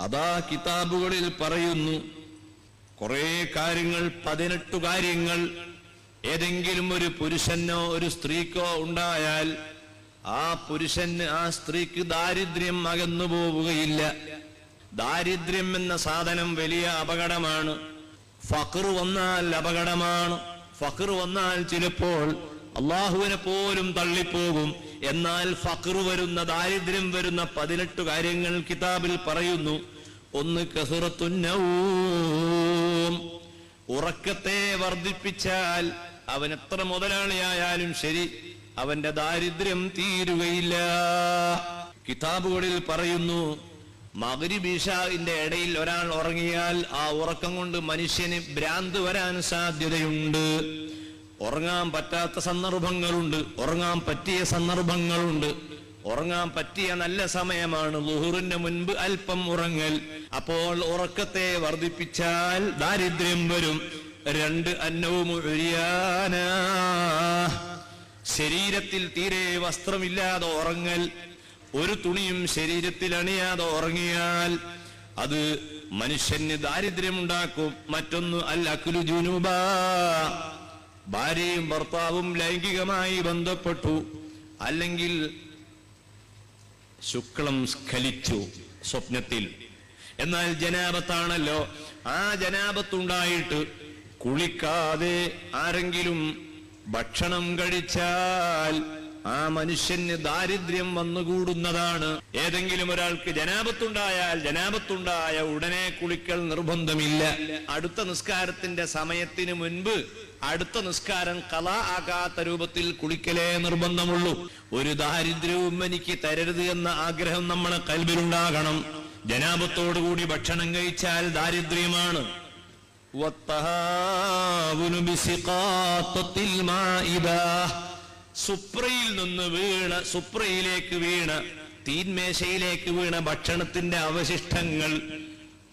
അതാ കിതാബുകളിൽ പറയുന്നു കുറെ കാര്യങ്ങൾ പതിനെട്ടു കാര്യങ്ങൾ ഏതെങ്കിലും ഒരു പുരുഷനോ ഒരു സ്ത്രീക്കോ ഉണ്ടായാൽ ആ പുരുഷന് ആ സ്ത്രീക്ക് ദാരിദ്ര്യം അകന്നു പോവുകയില്ല. ദാരിദ്ര്യം എന്ന സാധനം വലിയ അപകടമാണ്. ഫഖർ വന്നാൽ അപകടമാണ്. ഫഖർ വന്നാൽ ചിലപ്പോൾ അള്ളാഹുവിനെ പോലും തള്ളിപ്പോകും. എന്നാൽ ഫഖർ വരുന്ന ദാരിദ്ര്യം വരുന്ന പതിനെട്ട് കാര്യങ്ങൾ കിതാബിൽ പറയുന്നു. ഒന്ന് കസുറത്തുന്നവും ഉറക്കത്തെ വർദ്ധിപ്പിച്ചാൽ അവൻ എത്ര മുതലാളിയായാലും ശരി അവന്റെ ദാരിദ്ര്യം തീരുകയില്ല. കിതാബുകളിൽ പറയുന്നു മകരിബീഷാവിന്റെ ഇടയിൽ ഒരാൾ ഉറങ്ങിയാൽ ആ ഉറക്കം കൊണ്ട് മനുഷ്യന് ഭ്രാന്ത് വരാൻ സാധ്യതയുണ്ട്. ഉറങ്ങാൻ പറ്റാത്ത സന്ദർഭങ്ങളുണ്ട്. ഉറങ്ങാൻ പറ്റിയ സന്ദർഭങ്ങളുണ്ട്. ഉറങ്ങാൻ പറ്റിയ നല്ല സമയമാണ് ലുഹുറിന്റെ മുൻപ് അല്പം ഉറങ്ങൽ. അപ്പോൾ ഉറക്കത്തെ വർദ്ധിപ്പിച്ചാൽ ദാരിദ്ര്യം വരും. രണ്ട് അന്നവും ഒഴിയാന. ശരീരത്തിൽ തീരെ വസ്ത്രമില്ലാതെ ഉറങ്ങൽ. ഒരു തുണിയും ശരീരത്തിൽ അണിയാതെ ഉറങ്ങിയാൽ അത് മനുഷ്യന് ദാരിദ്ര്യമുണ്ടാക്കും. മറ്റൊന്ന് അൽ അക്കുലു ജുനൂബ. ഭാര്യയും ഭർത്താവും ലൈംഗികമായി ബന്ധപ്പെട്ടു. അല്ലെങ്കിൽ ശുക്ലം സ്ഖലിച്ചു സ്വപ്നത്തിൽ. എന്നാൽ ജനാപത്താണല്ലോ ആ ജനാപത്തുണ്ടായിട്ട് കുളിക്കാതെ ആരെങ്കിലും ഭക്ഷണം കഴിച്ചാൽ ആ മനുഷ്യന് ദാരിദ്ര്യം വന്നുകൂടുന്നതാണ്. ഏതെങ്കിലും ഒരാൾക്ക് ജനാപത്തുണ്ടായാൽ ജനാപത്തുണ്ടായ ഉടനെ കുളിക്കൽ നിർബന്ധമില്ല. അടുത്ത നിസ്കാരത്തിന്റെ സമയത്തിന് മുൻപ് അടുത്ത നിസ്കാരം കല ആകാത്ത രൂപത്തിൽ കുളിക്കലേ നിർബന്ധമുള്ളൂ. ഒരു ദാരിദ്ര്യവും എനിക്ക് തരരുത് എന്ന ആഗ്രഹം നമ്മളെ കൽബിലുണ്ടാകണം. ജനാപത്തോടുകൂടി ഭക്ഷണം കഴിച്ചാൽ ദാരിദ്ര്യമാണ്. സുപ്രയിൽ നിന്ന് വീണ സുപ്രയിലേക്ക് വീണ തീന്മേശയിലേക്ക് വീണ ഭക്ഷണത്തിന്റെ അവശിഷ്ടങ്ങൾ.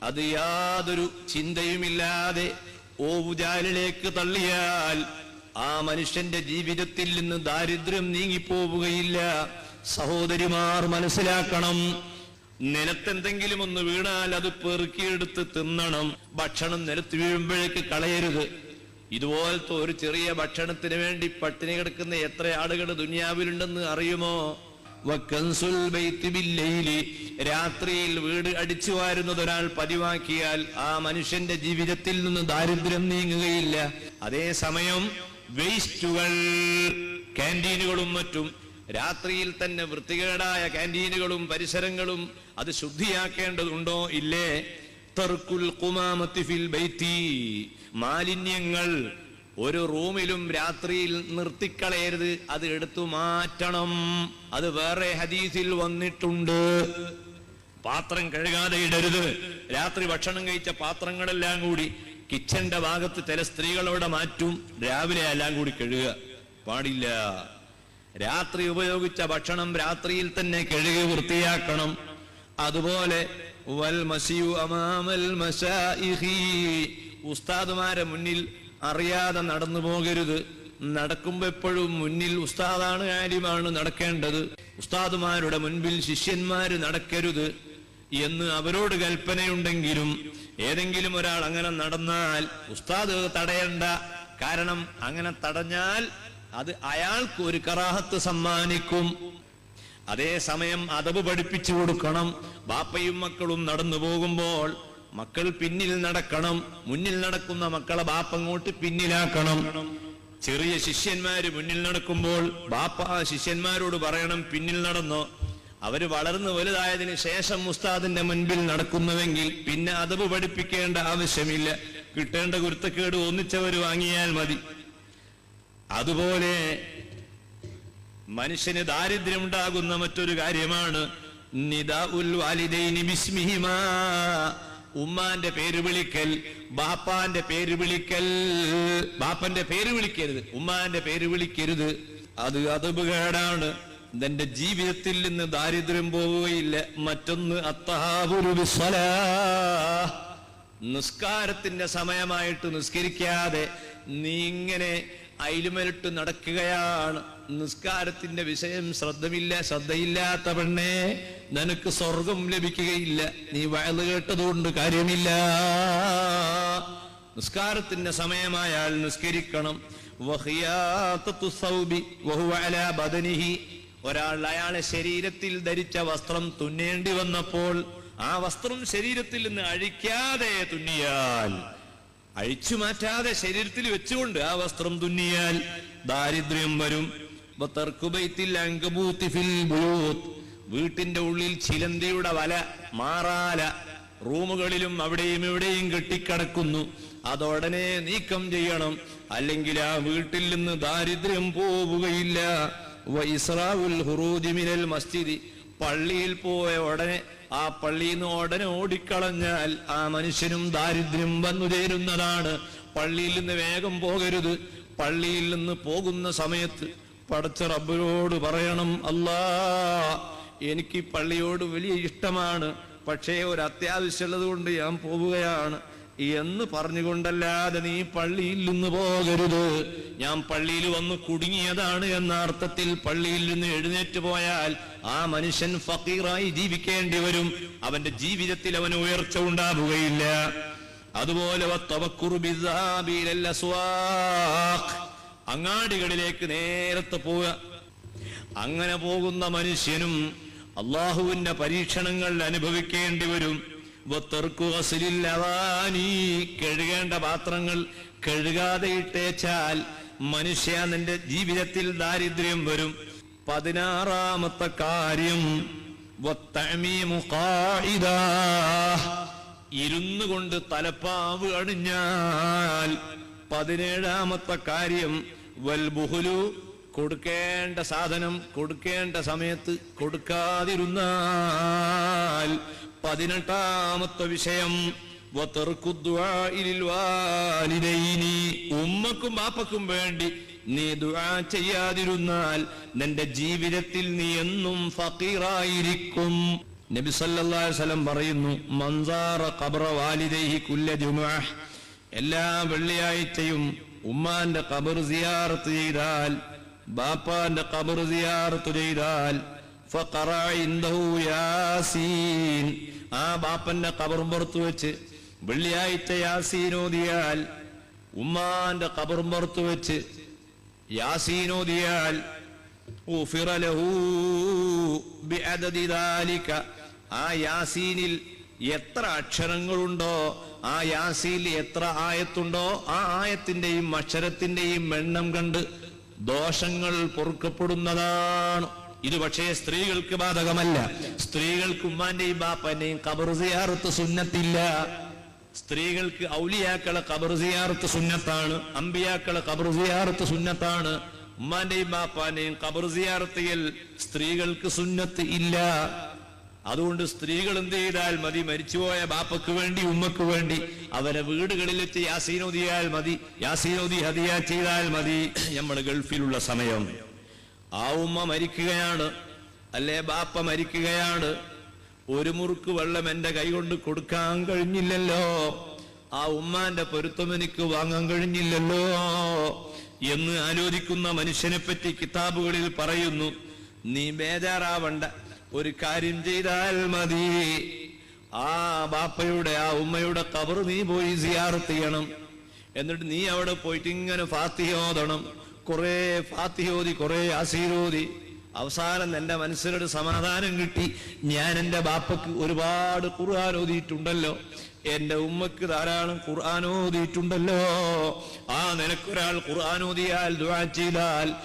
അത് യാതൊരു ചിന്തയുമില്ലാതെ ഓവുചാലിലേക്ക് തള്ളിയാൽ ആ മനുഷ്യന്റെ ജീവിതത്തിൽ നിന്ന് ദാരിദ്ര്യം നീങ്ങിപ്പോവുകയില്ല. സഹോദരിമാർ മനസ്സിലാക്കണം. നിലത്തെന്തെങ്കിലും ഒന്ന് വീണാൽ അത് പെറുക്കിയെടുത്ത് തിന്നണം. ഭക്ഷണം നിലത്ത് വീഴുമ്പോഴേക്ക് കളയരുത്. ഇതുപോലത്തെ ഒരു ചെറിയ ഭക്ഷണത്തിന് വേണ്ടി പട്ടിണി കിടക്കുന്ന എത്ര ആളുകൾ ദുനിയാവിലുണ്ടെന്ന് അറിയുമോ. രാത്രിയിൽ വീട് അടിച്ചു വാരുന്നത് ഒരാൾ പതിവാക്കിയാൽ ആ മനുഷ്യന്റെ ജീവിതത്തിൽ നിന്ന് ദാരിദ്ര്യം നീങ്ങുകയില്ല. അതേസമയം വേസ്റ്റുകൾ ക്യാന്റീനുകളും മറ്റും രാത്രിയിൽ തന്നെ വൃത്തികേടായ ക്യാന്റീനുകളും പരിസരങ്ങളും അത് ശുദ്ധിയാക്കേണ്ടതുണ്ടോ? ഇല്ലേ? തർക്കുൽ ബൈത്തി. മാലിന്യങ്ങൾ ഒരു റൂമിലും രാത്രിയിൽ നിർത്തിക്കളയരുത്. അത് എടുത്തു മാറ്റണം. അത് വേറെ ഹദീസിൽ വന്നിട്ടുണ്ട്. പാത്രം കഴുകാതെ ഇടരുത്. രാത്രി ഭക്ഷണം കഴിച്ച പാത്രങ്ങളെല്ലാം കൂടി കിച്ചന്റെ ഭാഗത്ത് ചില സ്ത്രീകളവിടെ മാറ്റും. രാവിലെ എല്ലാം കൂടി കഴുകുക. പാടില്ല. രാത്രി ഉപയോഗിച്ച ഭക്ഷണം രാത്രിയിൽ തന്നെ കഴുകി വൃത്തിയാക്കണം. അതുപോലെ വൽ മസിയു അമാമൽ. ഉസ്താദുമാരെ മുന്നിൽ അറിയാതെ നടന്നു പോകരുത്. നടക്കുമ്പോ എപ്പോഴും മുന്നിൽ ഉസ്താദാണ് കാര്യമാണ് നടക്കേണ്ടത്. ഉസ്താദുമാരുടെ മുൻപിൽ ശിഷ്യന്മാര് നടക്കരുത് എന്ന് അവരോട് കൽപ്പനയുണ്ടെങ്കിലും ഏതെങ്കിലും ഒരാൾ അങ്ങനെ നടന്നാൽ ഉസ്താദ് തടയണ്ട. കാരണം അങ്ങനെ തടഞ്ഞാൽ അത് അയാൾക്ക് ഒരു കറാഹത്ത് സമ്മാനിക്കും. അതേസമയം അതവ് പഠിപ്പിച്ചു കൊടുക്കണം. ബാപ്പയും മക്കളും നടന്നു പോകുമ്പോൾ മക്കൾ പിന്നിൽ നടക്കണം മുന്നിൽ നടക്കുന്ന മക്കളെ ബാപ്പ അങ്ങോട്ട് പിന്നിലാക്കണം. ചെറിയ ശിഷ്യന്മാര് മുന്നിൽ നടക്കുമ്പോൾ ബാപ്പ ശിഷ്യന്മാരോട് പറയണം പിന്നിൽ നടന്നോ. അവർ വളർന്നു വലുതായതിനു ശേഷം മുസ്താദിന്റെ മുൻപിൽ നടക്കുന്നുവെങ്കിൽ പിന്നെ അതവ് പഠിപ്പിക്കേണ്ട ആവശ്യമില്ല. കിട്ടേണ്ട കുരുത്തക്കേട് ഒന്നിച്ചവര് വാങ്ങിയാൽ മതി. അതുപോലെ മനുഷ്യന് ദാരിദ്ര്യം ഉണ്ടാകുന്ന മറ്റൊരു കാര്യമാണ് നിദ ഉൽ വാലിദൈനി ബിസ്മിഹിമാ. ഉമ്മാന്റെ പേര് വിളിക്കൽ ബാപ്പാന്റെ പേര് വിളിക്കൽ. ബാപ്പന്റെ പേര് വിളിക്കരുത്. ഉമ്മാന്റെ പേര് വിളിക്കരുത്. അത് അതപകേടാണ് നിന്റെ ജീവിതത്തിൽ നിന്ന് ദാരിദ്ര്യം പോവുകയില്ല. മറ്റൊന്ന് അത്തഹാബുരു നിസ്കാരത്തിന്റെ സമയമായിട്ട് നിസ്കരിക്കാതെ നീ ഇങ്ങനെ അയിലുമലിട്ട് നടക്കുകയാണ്. നിസ്കാരത്തിന്റെ വിഷയം ശ്രദ്ധമില്ല ശ്രദ്ധയില്ലാത്ത പെണ്ണെ നിനക്ക് സ്വർഗം ലഭിക്കുകയില്ല. നീ വയൽ കേട്ടതുകൊണ്ട് കാര്യമില്ല. നിസ്കാരത്തിന്റെ സമയമായാൽ നിസ്കരിക്കണം. ഒരാൾ അയാളെ ശരീരത്തിൽ ധരിച്ച വസ്ത്രം തുന്നേണ്ടി വന്നപ്പോൾ ആ വസ്ത്രം ശരീരത്തിൽ നിന്ന് അഴിക്കാതെ തുന്നിയാൽ അഴിച്ചു മാറ്റാതെ ശരീരത്തിൽ വെച്ചുകൊണ്ട് ആ വസ്ത്രം തുന്നിയാൽ ദാരിദ്ര്യം വരും. വീട്ടിന്റെ ഉള്ളിൽ ചിലന്തിയുടെ വല മാറാല. റൂമുകളിലും അവിടെയും ഇവിടെയും കെട്ടിക്കിടക്കുന്നു. അതോടനെ നീക്കം ചെയ്യണം. അല്ലെങ്കിൽ ആ വീട്ടിൽ നിന്ന് ദാരിദ്ര്യം പോവുകയില്ല. വൈസ്രാവുൽ ഹുറൂജി മിനൽ മസ്ജിദി. പള്ളിയിൽ പോയ ഉടനെ ആ പള്ളിയിൽ നിന്ന് ഉടനെ ഓടിക്കളഞ്ഞാൽ ആ മനുഷ്യനും ദാരിദ്ര്യം വന്നു ചേരുന്നതാണ്. പള്ളിയിൽ നിന്ന് വേഗം പോകരുത്. പള്ളിയിൽ നിന്ന് പോകുന്ന സമയത്ത് പടച്ച റബ്ബിനോട് പറയണം അല്ലാ എനിക്ക് പള്ളിയോട് വലിയ ഇഷ്ടമാണ്. പക്ഷേ ഒരു അത്യാവശ്യമുള്ളത് കൊണ്ട് ഞാൻ പോവുകയാണ്. എന്ന് പറഞ്ഞുകൊണ്ടല്ലാതെ നീ പള്ളിയിൽ നിന്ന് പോകരുത്. ഞാൻ പള്ളിയിൽ വന്ന് കുടുങ്ങിയതാണ് എന്ന അർത്ഥത്തിൽ പള്ളിയിൽ നിന്ന് എഴുന്നേറ്റ് പോയാൽ ആ മനുഷ്യൻ ഫക്കീറായി ജീവിക്കേണ്ടി വരും. അവന്റെ ജീവിതത്തിൽ അവന് ഉയർച്ച ഉണ്ടാവുകയില്ല. അതുപോലെ. അങ്ങാടികളിലേക്ക് നേരത്തെ പോവുക. അങ്ങനെ പോകുന്ന മനുഷ്യനും അള്ളാഹുവിന്റെ പരീക്ഷണങ്ങൾ അനുഭവിക്കേണ്ടി വരും. കഴുകേണ്ട പാത്രങ്ങൾ കഴുകാതെ ഇട്ടേച്ചാൽ മനുഷ്യ നിന്റെ ജീവിതത്തിൽ ദാരിദ്ര്യം വരും. പതിനാറാമത്തെ കാര്യം. ഇരുന്നു കൊണ്ട് തലപ്പാവ് അണിഞ്ഞാൽ പതിനേഴാമത്തെ കാര്യം വൽബുഹുലു കൊടുക്കേണ്ട സാധനം കൊടുക്കേണ്ട സമയത്ത് കൊടുക്കാതിരുന്നാൽ പതിനെട്ടാമത്തെ വിഷയം. ഉമ്മക്കും ബാപ്പക്കും വേണ്ടി നീ ദുആ ചെയ്യാതിരുന്നാൽ നിന്റെ ജീവിതത്തിൽ നീ എന്നും ഫക്കീറായിരിക്കും നബി സല്ലല്ലാഹു അലൈഹി പറയുന്നു മൻസാറ ഖബ്റ വാലിദൈഹി കുല്ല ജുമുഅ എല്ലാ വെള്ളിയാഴ്ചയും ഉമ്മാന്റെ കബർ സിയാറത്ത് ചെയ്താൽ ബാപ്പാന്റെ കബർ സിയാറത്ത് ചെയ്താൽ ആ ബാപ്പന്റെ കബറും പുറത്തു വെച്ച് വെള്ളിയാഴ്ച യാസീനോദിയാൽ ഉമ്മാന്റെ കബറും പുറത്തു വെച്ച് യാസീനോദിയാൽ ആ യാസീനിൽ എത്ര അക്ഷരങ്ങളുണ്ടോ ആ യാസീൽ എത്ര ആയത്തുണ്ടോ ആ ആയത്തിന്റെയും അക്ഷരത്തിന്റെയും എണ്ണം കണ്ട് ദോഷങ്ങൾ പൊറുക്കപ്പെടുന്നതാണ്. ഇത് പക്ഷേ സ്ത്രീകൾക്ക് ബാധകമല്ല. സ്ത്രീകൾക്ക് ഉമ്മാന്റെയും ബാപ്പന്റെയും കബർ സിയാറത്ത് സുന്നത്തില്ല. സ്ത്രീകൾക്ക് ഔലിയാക്കളെ ഖബർ സിയാറത്ത് സുന്നത്താണ് അമ്പിയാക്കളെ ഖബർ സിയാറത്ത് സുന്നത്താണ് ഉമ്മാന്റെയും ബാപ്പാന്റെയും ഖബർ സിയാറത്തിൽ സ്ത്രീകൾക്ക് സുന്നത്ത് ഇല്ല. അതുകൊണ്ട് സ്ത്രീകൾ എന്ത് ചെയ്താൽ മതി. മരിച്ചുപോയ ബാപ്പക്ക് വേണ്ടി ഉമ്മക്ക് വേണ്ടി. അവരെ വീടുകളിൽ യാസീനോദിയാൽ മതി. യാസീനോദി ഹദിയ ചെയ്താൽ മതി. നമ്മൾ ഗൾഫിലുള്ള സമയം. ആ ഉമ്മ മരിക്കുകയാണ്. അല്ലേ ബാപ്പ മരിക്കുകയാണ്. ഒരു മുറുക്ക് വെള്ളം എന്റെ കൈകൊണ്ട് കൊടുക്കാൻ കഴിഞ്ഞില്ലല്ലോ. ആ ഉമ്മാന്റെ പൊരുത്തം എനിക്ക് വാങ്ങാൻ കഴിഞ്ഞില്ലല്ലോ. എന്ന് ആലോചിക്കുന്ന മനുഷ്യനെ പറ്റി കിതാബുകളിൽ പറയുന്നു നീ ബേജാറാവണ്ട. ഒരു കാര്യം ചെയ്താൽ മതി. ആ ബാപ്പയുടെ ആ ഉമ്മയുടെ കബർ നീ പോയി സിയാറത്ത് ചെയ്യണം. എന്നിട്ട് നീ അവിടെ പോയിട്ട് ഇങ്ങനെ ഫാത്തിയോതണം കുറെ ഫാത്തിയോതി കുറെ അസീരോദി അവസാനം എന്റെ മനസ്സിനൊരു സമാധാനം കിട്ടി. ഞാൻ എന്റെ ബാപ്പക്ക് ഒരുപാട് ഖുർആൻ ഓതിയിട്ടുണ്ടല്ലോ. എന്റെ ഉമ്മക്ക് ധാരാളം ഖുർആൻ ഓതിയിട്ടുണ്ടല്ലോ. ആ നിനക്കൊരാൾ ഖുർആൻ ഓതിയാൽ ദുആ ചെയ്താൽ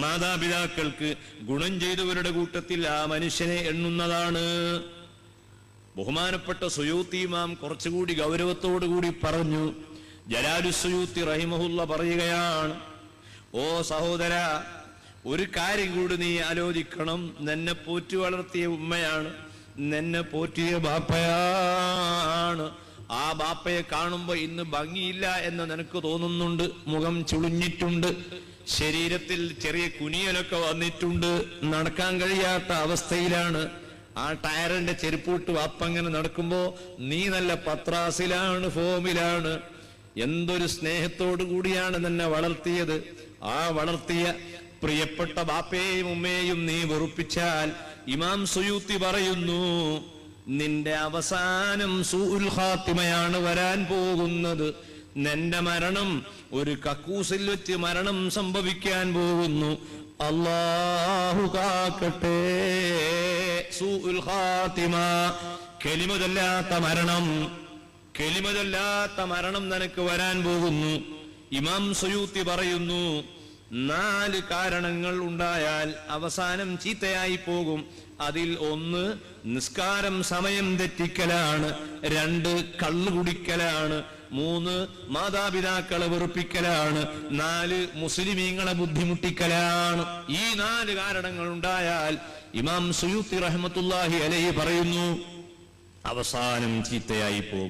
മാതാപിതാക്കൾക്ക് ഗുണം ചെയ്തവരുടെ കൂട്ടത്തിൽ ആ മനുഷ്യനെ എണ്ണുന്നതാണ്. ബഹുമാനപ്പെട്ട സുയൂത്തി ഇമാം കുറച്ചുകൂടി ഗൗരവത്തോടുകൂടി പറഞ്ഞു ജലാലു സുയൂത്തി റഹിമഹുല്ല പറയുകയാണ് ഓ സഹോദര ഒരു കാര്യം കൂടി നീ ആലോചിക്കണം. നിന്നെ പോറ്റി വളർത്തിയ ഉമ്മയാണ് നിന്നെ പോറ്റിയ ബാപ്പയാണ്. ആ ബാപ്പയെ കാണുമ്പോ ഇന്ന് ഭംഗിയില്ല എന്ന് നിനക്ക് തോന്നുന്നുണ്ട്? മുഖം ചുളിഞ്ഞിട്ടുണ്ട്. ശരീരത്തിൽ ചെറിയ കുനിയലൊക്കെ വന്നിട്ടുണ്ട്. നടക്കാൻ കഴിയാത്ത അവസ്ഥയിലാണ്. ആ ടയറിന്റെ ചെരുപ്പൂട്ട് വാപ്പങ്ങനെ നടക്കുമ്പോ നീ നല്ല പത്രാസിലാണ് ഫോമിലാണ്. എന്തൊരു സ്നേഹത്തോടു കൂടിയാണ് നിന്നെ വളർത്തിയത്. ആ വളർത്തിയ പ്രിയപ്പെട്ട ബാപ്പയെയും ഉമ്മയെയും നീ വെറുപ്പിച്ചാൽ ഇമാം സുയൂത്തി പറയുന്നു നിന്റെ അവസാനം സൂൽ ഖാത്തിമയാണ് വരാൻ പോകുന്നത്. നിന്റെ മരണം ഒരു കക്കൂസിൽ വെച്ച് മരണം സംഭവിക്കാൻ പോകുന്നു. അള്ളാഹു കാക്കട്ടെ. സൂൽ ഖാത്തിമ. കെലിമതല്ലാത്ത മരണം. കെലിമതല്ലാത്ത മരണം നിനക്ക് വരാൻ പോകുന്നു. ഇമാം സുയൂത്തി പറയുന്നു നാല് കാരണങ്ങൾ ഉണ്ടായാൽ അവസാനം ചീത്തയായി പോകും. അതിൽ ഒന്ന് നിസ്കാരം സമയം തെറ്റിക്കലാണ്. രണ്ട് കള്ളു കുടിക്കലാണ്. മൂന്ന് മാതാപിതാക്കളെ വെറുപ്പിക്കലാണ്. നാല് മുസ്ലിമീങ്ങളെ ബുദ്ധിമുട്ടിക്കലാണ്. ഈ നാല് കാരണങ്ങൾ ഉണ്ടായാൽ ഇമാം സുയൂത്തി റഹ്മത്തുല്ലാഹി അലൈ പറയുന്നു അവസാനം ചീത്തയായി പോകും.